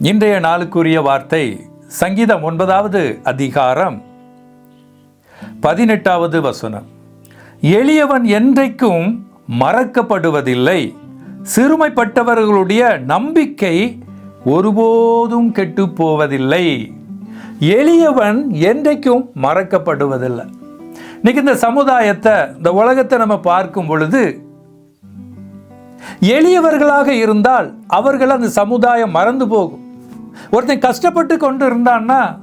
இன்றைய நாளுக்குரிய வார்த்தை சங்கீதம் ஒன்பதாவது அதிகாரம் பதினெட்டாவது வசனம். எளியவன் என்றைக்கும் மறக்கப்படுவதில்லை. சிறுமைப்பட்டவர்களுடைய நம்பிக்கை ஒருபோதும் கெட்டுப் போவதில்லை எளியவன் என்றைக்கும் மறக்கப்படுவதில்லை. இன்னைக்கு இந்த சமுதாயத்தை இந்த உலகத்தை நம்ம பார்க்கும் பொழுது எளியவர்களாக இருந்தால் அவர்கள் அந்த சமுதாயம் மறந்து போகும். ஒருத்தன் கஷ்டப்பட்டு கொண்டு இருந்தான்னா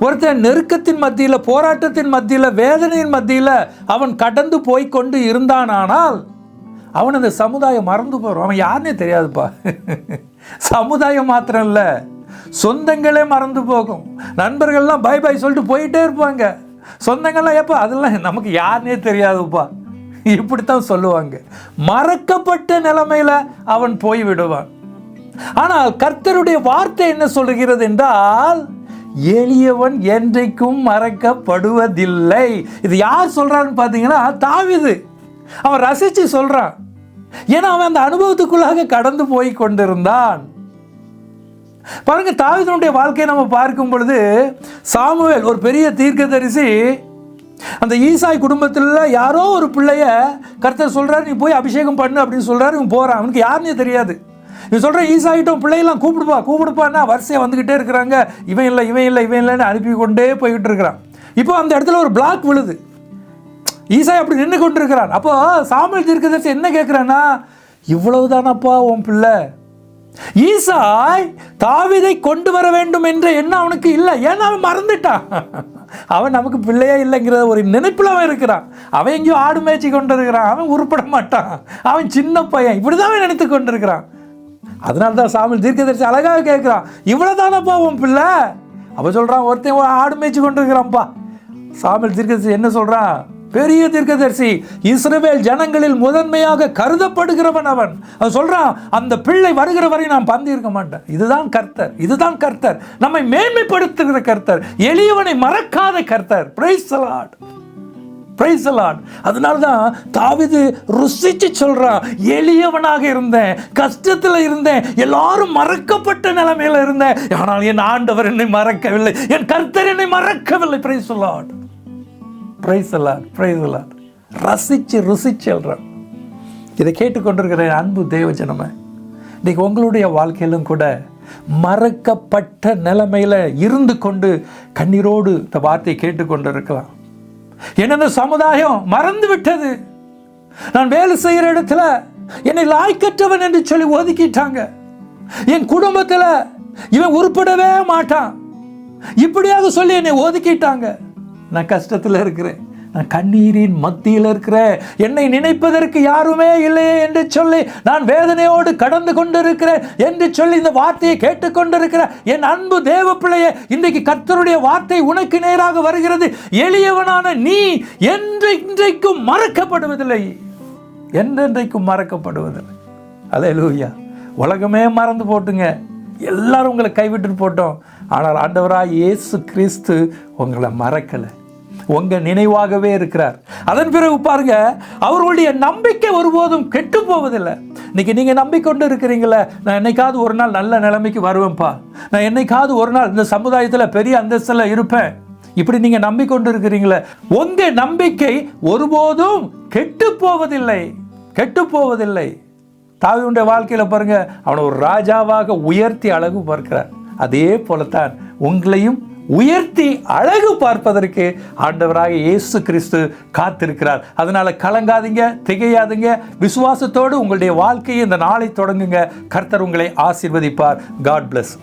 ஒருத்தன் நெருக்கத்தின் மத்தியில் போராட்டத்தின் மத்தியில் வேதனையின் மத்தியில் அவன் கடந்து போய் கொண்டு இருந்தானானால் அவன் அந்த சமுதாயம் மறந்து போகிறான் அவன் யாருன்னே தெரியாதுப்பா. சமுதாயம் மாத்திரம் இல்லை சொந்தங்களே மறந்து போகும். நண்பர்கள்லாம் பை பை சொல்லிட்டு போயிட்டே இருப்பாங்க. சொந்தங்கள்லாம் எப்போ? அதெல்லாம் நமக்கு யாருன்னே தெரியாதுப்பா. இப்படித்தான் சொல்லுவாங்க. மறக்கப்பட்ட நிலைமையில அவன் போய் விடுவான். ஆனால் கர்த்தருடைய வார்த்தை என்ன சொல்கிறது என்றால் எளியவன் என்றைக்கும் மறக்கப்படுவதில்லை. இது யார் சொல்றான்னு பார்த்தீங்கன்னா தாவிது. அவன் ரசிச்சு சொல்றான். ஏன்னா அவன் அந்த அனுபவத்துக்குள்ளாக கடந்து போய் கொண்டிருந்தான். பாருங்க தாவிதனுடைய வாழ்க்கையை நம்ம பார்க்கும் பொழுது சாமுவேல் ஒரு பெரிய தீர்க்கதரிசி அந்த ஈசாய் குடும்பத்தில் யாரோ ஒரு பிள்ளைய கர்த்தர் சொல்றாரு நீ போய் அபிஷேகம் பண்ணு அப்படின்னு சொல்றாரு இவன் போறான். அவனுக்கு யாருன்னே தெரியாது. நீ சொல்கிற ஈசாயிட்டும் பிள்ளையெல்லாம் கூப்பிடுப்பா கூப்பிடுப்பான்னா வரிசையாக வந்துக்கிட்டே இருக்கிறாங்க. இவன் இல்லை இவன் இல்லை இவன் இல்லைன்னு அனுப்பி கொண்டே போய்கிட்டு இருக்கிறான். இப்போ அந்த இடத்துல ஒரு பிளாக் விழுது. ஈசாய் அப்படி நின்று கொண்டு இருக்கிறான் அப்போ சாமியல் தீர்க்கதரிசி என்ன கேட்குறான்னா இவ்வளவுதானப்பா உன் பிள்ளை? ஈசாய் தாவிதை கொண்டு வர வேண்டும் என்ற எண்ணம் அவனுக்கு இல்லை. ஏன்னா அவன் மறந்துட்டான். அவன் நமக்கு பிள்ளையே இல்லைங்கிற ஒரு நினைப்பில் அவன் இருக்கிறான். அவன் எங்கேயோ ஆடு மேய்ச்சி கொண்டு இருக்கிறான் அவன் உருப்பட மாட்டான். அவன் சின்ன பையன். இப்படிதான் அவன் நினைத்து கொண்டு இருக்கிறான் அதனால தான் சாமி தீர்க்கதரிசி அழகாக கேட்குறான். இவ்வளோ தானே உன் பிள்ளை? அப்போ சொல்கிறான் ஒருத்தன் ஆடு மேய்ச்சி கொண்டு இருக்கிறான்ப்பா சாமியில் தீர்க்கதரிசி என்ன சொல்கிறான் பெரிய தீர்க்கதரிசி இஸ்ரவேல் ஜனங்களில் முதன்மையாக கருதப்படுகிறவன் அவன். அவன் சொல்றான் அந்த பிள்ளை வருகிற வரை நான் பந்தி இருக்க மாட்டேன். இதுதான் கர்த்தர் இதுதான் கர்த்தர். நம்மை மேன்மைப்படுத்துகிற கர்த்தர் எளியவனை மறக்காத கர்த்தர். பிரைஸ் பிரைஸ் லார்ட் அதனால தான் தாவிது ருசிச்சு சொல்கிறான் எளியவனாக இருந்தேன் கஷ்டத்தில் இருந்தேன் எல்லாரும் மறக்கப்பட்ட நிலைமையில் இருந்தேன். ஆனால் என் ஆண்டவர் என்னை மறக்கவில்லை. என் கர்த்தர் என்னை மறக்கவில்லை. பிரைஸ் லார்ட் பிரைஸ் எல்லாம் பிரைஸ் எல்லாம் ரசித்து ருசிச்சு சொல்கிறான் இதை கேட்டுக்கொண்டிருக்கிற அன்பு தேவஜனமே இன்னைக்கு உங்களுடைய வாழ்க்கையிலும் கூட மறக்கப்பட்ட நிலைமையில் இருந்து கொண்டு கண்ணீரோடு இந்த வார்த்தையை கேட்டுக்கொண்டு இருக்கலாம் என்னென்ன சமுதாயம் மறந்து விட்டது. நான் வேலை செய்கிற இடத்துல என்னை லாய்க்கற்றவன் என்று சொல்லி ஒதுக்கிட்டாங்க. என் குடும்பத்தில் இவன் உருப்படவே மாட்டான். இப்படியாக சொல்லி என்னை ஒதுக்கிட்டாங்க. நான் கஷ்டத்தில் இருக்கிறேன். நான் கண்ணீரின் மத்தியில் இருக்கிற என்னை நினைப்பதற்கு யாருமே இல்லையே என்று சொல்லி நான் வேதனையோடு கடந்து கொண்டிருக்கிறேன் என்று சொல்லி இந்த வார்த்தையை கேட்டுக்கொண்டிருக்கிற என் அன்பு தேவ பிள்ளையே இன்றைக்கு கர்த்தருடைய வார்த்தை உனக்கு நேராக வருகிறது. எளியவனான நீ என்று இன்றைக்கும் மறக்கப்படுவதில்லை. என்றென்றைக்கும் மறக்கப்படுவதில்லை. அலே லூயா உலகமே மறந்து போட்டுங்க. எல்லாரும் உங்களை கைவிட்டு போட்டோம். ஆனால் ஆண்டவராக இயேசு கிறிஸ்து உங்களை மறக்கலை. உங்க நினைவாகவே இருக்கிறார். அதன் பிறகு பாருங்க அவர்களுடைய நம்பிக்கை ஒருபோதும் கெட்டு போவதில்லை. இன்னைக்கு நீங்க நம்பிக்கொண்டு இருக்கிறீங்களே நான் என்னைக்காவது ஒரு நாள் நல்ல நிலைமைக்கு வருவேன்ப்பா. நான் என்னைக்காவது ஒரு நாள் இந்த சமுதாயத்தில் பெரிய அந்தஸ்தில் இருப்பேன். இப்படி நீங்க நம்பிக்கொண்டு இருக்கிறீங்களே உங்க நம்பிக்கை ஒருபோதும் கெட்டு போவதில்லை. கெட்டு போவதில்லை. தாவியுடைய வாழ்க்கையில் பாருங்க அவனை ஒரு ராஜாவாக உயர்த்தி அழகு பார்க்கிறார். அதே போலத்தான் உங்களையும் உயர்த்தி அழகு பார்ப்பதற்கு ஆண்டவராக இயேசு கிறிஸ்து காத்திருக்கிறார். அதனால கலங்காதீங்க திகையாதுங்க. விசுவாசத்தோடு உங்களுடைய வாழ்க்கையை இந்த நாளை தொடங்குங்க. கர்த்தர் உங்களை ஆசிர்வதிப்பார். God plus